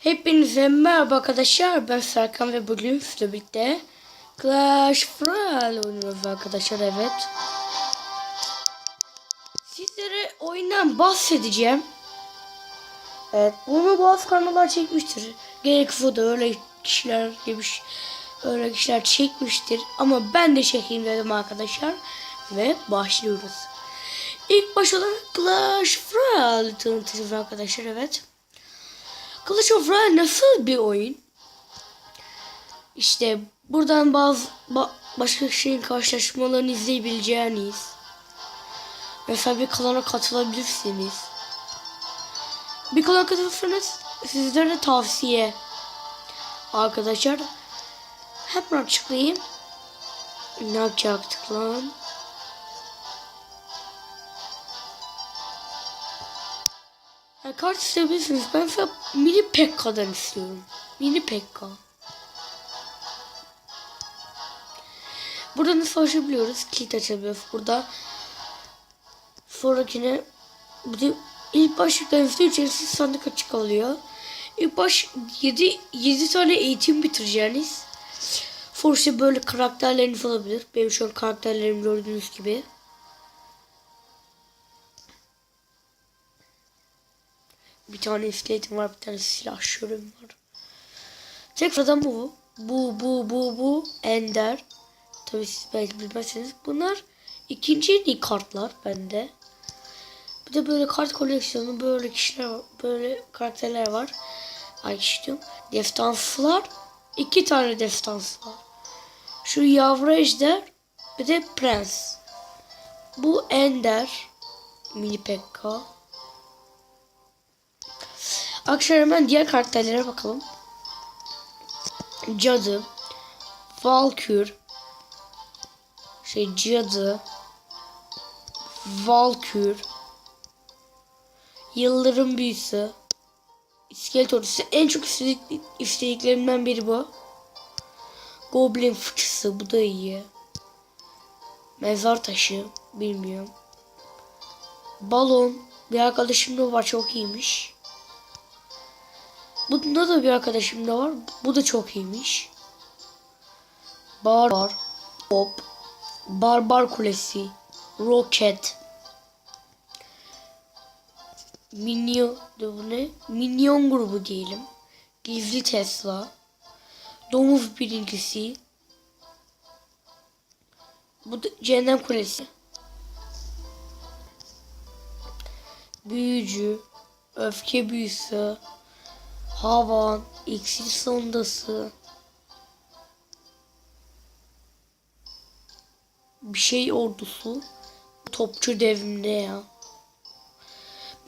Hepinize merhaba arkadaşlar. Ben Serkan ve bugün sizle birlikte Clash Royale oynuyoruz arkadaşlar evet. Sizlere oyundan bahsedeceğim. Evet bunu bazı kanallar çekmiştir. Gerek da öyle kişiler demiş. Öyle kişiler çekmiştir. Ama ben de çekeyim dedim arkadaşlar. Ve başlıyoruz. İlk baş olarak Clash Royale tanıtacağız arkadaşlar evet. Clash of Royale nasıl bir oyun? İşte buradan bazı ba- başka kişinin karşılaşmalarını izleyebileceğiniz. Mesela bir klana katılabilirsiniz. Bir klana katılırsanız sizlere tavsiye. Arkadaşlar hemen açıklayayım. Ne yapacaktık lan? Yani kart isteyebilirsiniz. Ben mesela mini Pekka'dan istiyorum. Mini Pekka. Burada nasıl açabiliyoruz? Kilit açabiliyoruz. Burada sonrakine bu da ilk baş yüklenmesi içerisinde sandık açık alıyor. İlk baş 7, 7 tane eğitim bitireceğiniz. Force böyle karakterleriniz olabilir. Benim şu an karakterlerim gördüğünüz gibi. Bir tane iskeletim var, bir tane silah şörüm var. Tekrardan bu. Bu, bu, bu, bu. Ender. Tabii siz belki bilmezseniz. Bunlar ikinci en iyi kartlar bende. Bir de böyle kart koleksiyonu böyle kişiler var. Böyle karakterler var. Ay istiyorum. Destanslar. iki tane destans var. Şu yavru ejder. Bir de prens. Bu Ender. Mini Pekka. Arkadaşlar hemen diğer karakterlere bakalım. Cadı. Valkür. Şey cadı. Valkür. Yıldırım büyüsü. İskelet ordusu. En çok istedik, istediklerimden biri bu. Goblin fıçısı. Bu da iyi. Mezar taşı. Bilmiyorum. Balon. Bir arkadaşım da var. Çok iyiymiş. Bunda da bir arkadaşım da var. Bu da çok iyiymiş. Barbar. Hop. Barbar Kulesi. Roket. Minyon. Bu ne? Minyon grubu diyelim. Gizli Tesla. Domuz birincisi. Bu da Cehennem Kulesi. Büyücü. Öfke büyüsü. Havan, iksir sondası. Bir şey ordusu. Topçu devrimde ya.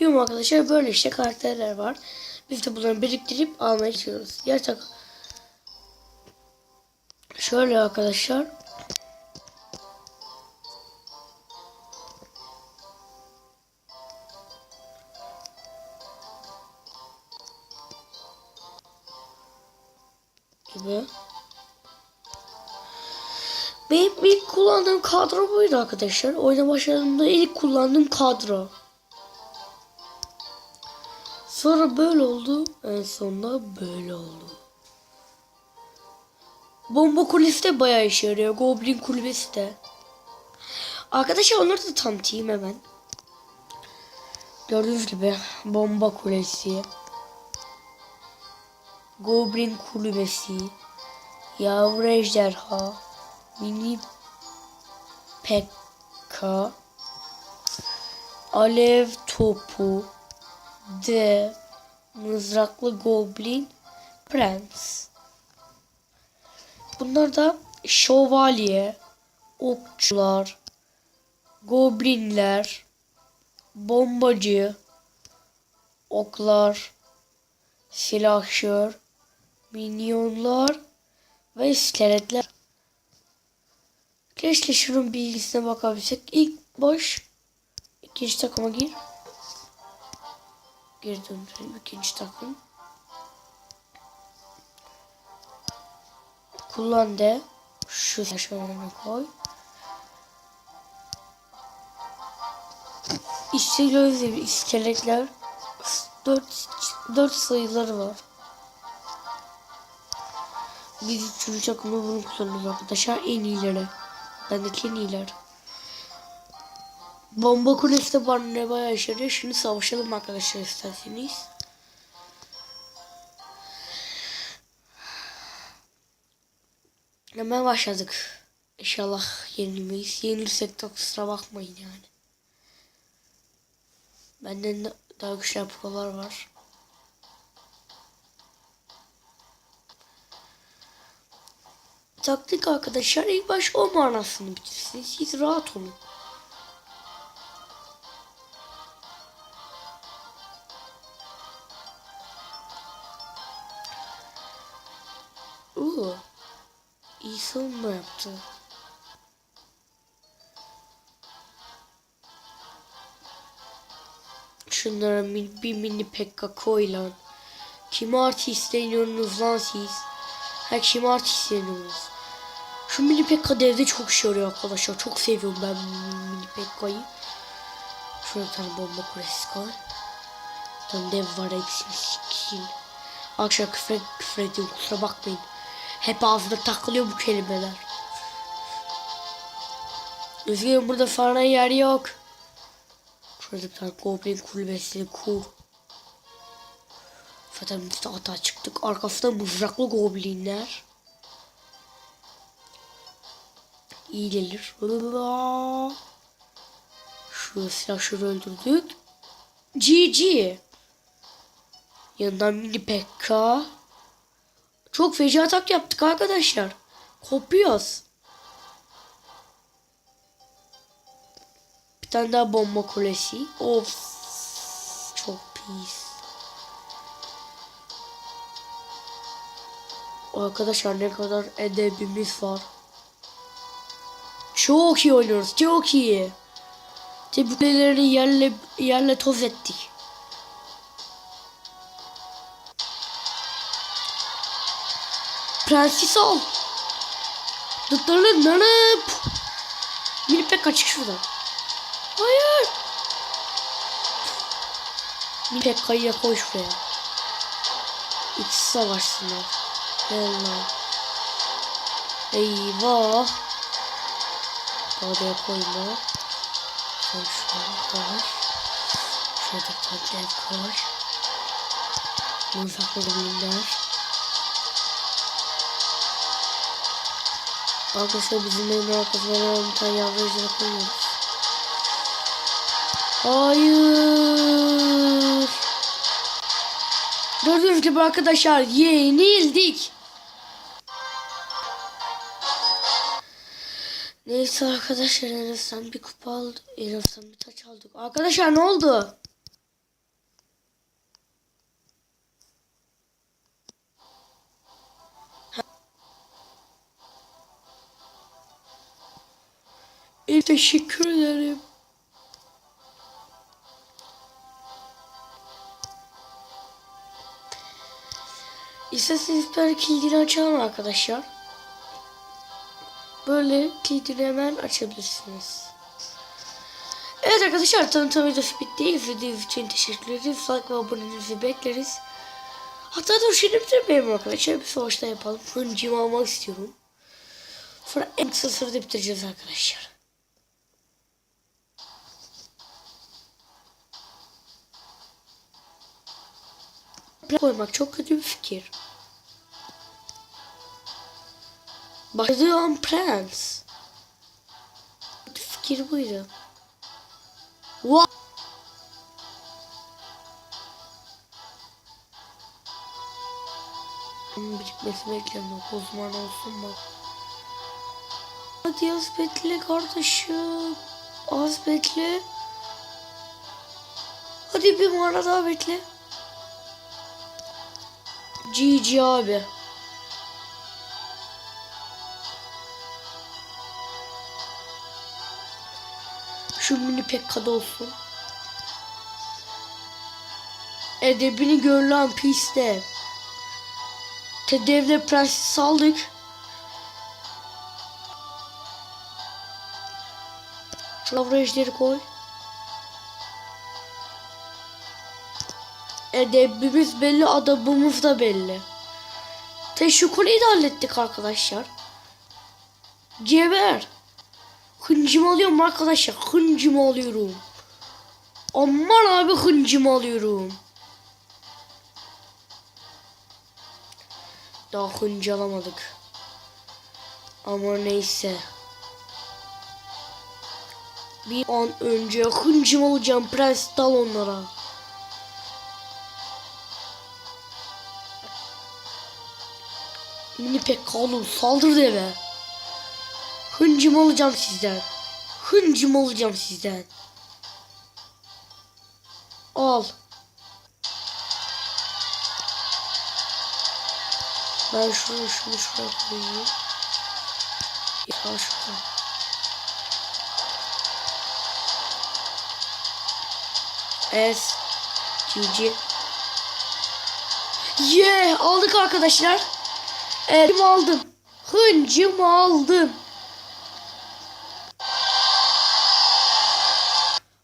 Bilmiyorum arkadaşlar böyle işte karakterler var. Biz de bunları biriktirip almaya çalışıyoruz. Gerçek. Şöyle arkadaşlar. Kullandığım kadro buydu arkadaşlar. Oyuna başladığımda ilk kullandığım kadro. Sonra böyle oldu. En sonunda böyle oldu. Bomba kulesi de bayağı işe yarıyor. Goblin kulübesi de. Arkadaşlar onları da tanıtayım hemen. Gördüğünüz gibi bomba kulesi. Goblin kulübesi, yavru ejderha, mini pekka, alev topu, de mızraklı goblin, prens. Bunlar da şövalye, okçular, goblinler, bombacı, oklar, silahşör, minyonlar ve iskeletler. Keşke şunun bilgisine bakabilsek. İlk baş ikinci takıma gir. Geri döndürelim ikinci takım. Kullan de. Şu şöyle koy. İşte gözle iskeletler. Dört, dört sayıları var. Biz üçüncü takımda bunu kullanıyoruz arkadaşlar. En iyileri. Bendeki en iyiler. Bomba kulesi de bana ne bayağı. Şimdi savaşalım arkadaşlar isterseniz. Hemen başladık. İnşallah yenilmeyiz. Yenilirsek de kusura bakmayın yani. Benden de daha güçlü prolar var. Taktik arkadaşlar ilk baş o manasını bitirsiniz. Siz rahat olun. Oo. İyi savunma yaptı. Şunlara min- bir mini pekka koy lan. Kim artist deniyorsunuz lan siz? Ha kim artist deniyorsunuz? Şu mini pekka devde çok işe yarıyor arkadaşlar. Çok seviyorum ben mini pekkayı. Şurada bir tane bomba kulesi. Bir tane dev var hepsini sikeyim. Arkadaşlar küfür, küfür ediyorum kusura bakmayın. Hep ağzımda takılıyor bu kelimeler. Üzgünüm burada falan yer yok. Şurada bir tane goblin kulübesini kur. Zaten biz de hata çıktık. Arkasında mızraklı goblinler. İyi gelir. Şu silahşörü öldürdük. GG. Yanından mini pekka. Çok feci atak yaptık arkadaşlar. Kopuyoruz. Bir tane daha bomba kulesi. Of. Çok pis. Arkadaşlar ne kadar edebimiz var. Çok iyi oynuyoruz. Çok iyi. Tebrikleri yerle, yerle toz ettik. Prenses al. Dıtlarını nanıp. Mini pek kaçık şuradan. Hayır. Mini pek kayıya koy şuraya. İkisi savaşsınlar. Yallah. Eyvah. Oraya koyma. Koy şuraya koy. Şurada kontrol koy. Muzaklı bilimler. Arkadaşlar bizim evin arkasına bir tane yavru ejderha koyuyoruz. Hayır. Gördüğünüz gibi arkadaşlar yenildik. Neyse arkadaşlar azından bir kupa aldık. Azından bir taç aldık. Arkadaşlar ne oldu? İyi teşekkür ederim. İsterseniz böyle kilidini açalım arkadaşlar. Böyle kilidini hemen açabilirsiniz. Evet arkadaşlar tanıtım videosu bitti. İzlediğiniz için teşekkür ederiz. Like ve abonenizi bekleriz. Hatta dur şimdi bitirmeyelim arkadaşlar. Bir savaşta yapalım. Hıncımı almak istiyorum. Sonra en kısa sırada bitireceğiz arkadaşlar. koymak çok kötü bir fikir. An prens. Fikir buydu. Bunun birikmesi bekliyorum. Uzman olsun bak. Hadi az bekle kardeşim. Az. Hadi bir mağara daha bekle. GG abi. Şu mini pekkada olsun. Edebini gör lan piste. Tedevle prensi saldık. Şu averajları koy. Edebimiz belli, adabımız da belli. Teşekkürü de hallettik arkadaşlar. Geber. Hıncımı alıyorum arkadaşlar. Hıncımı alıyorum. Aman abi hıncımı alıyorum. Daha hıncı alamadık. Ama neyse. Bir an önce hıncımı alacağım. Prens dal onlara. Mini Pekkalı saldır deve. Hıncımı alacağım sizden. Hıncımı alacağım sizden. Al. Ben şunu şunu şuraya koyayım. Ya şurada. Es. GG. Yeah aldık arkadaşlar. Elim aldım. Hıncımı aldım.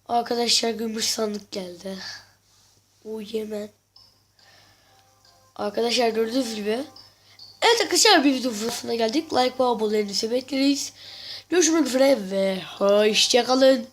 Arkadaşlar gümüş sandık geldi. O yemen. Arkadaşlar gördüğünüz gibi. Evet arkadaşlar bir videonun sonuna geldik. Like ve abonelerini bekleriz. Görüşmek üzere ve hoşçakalın.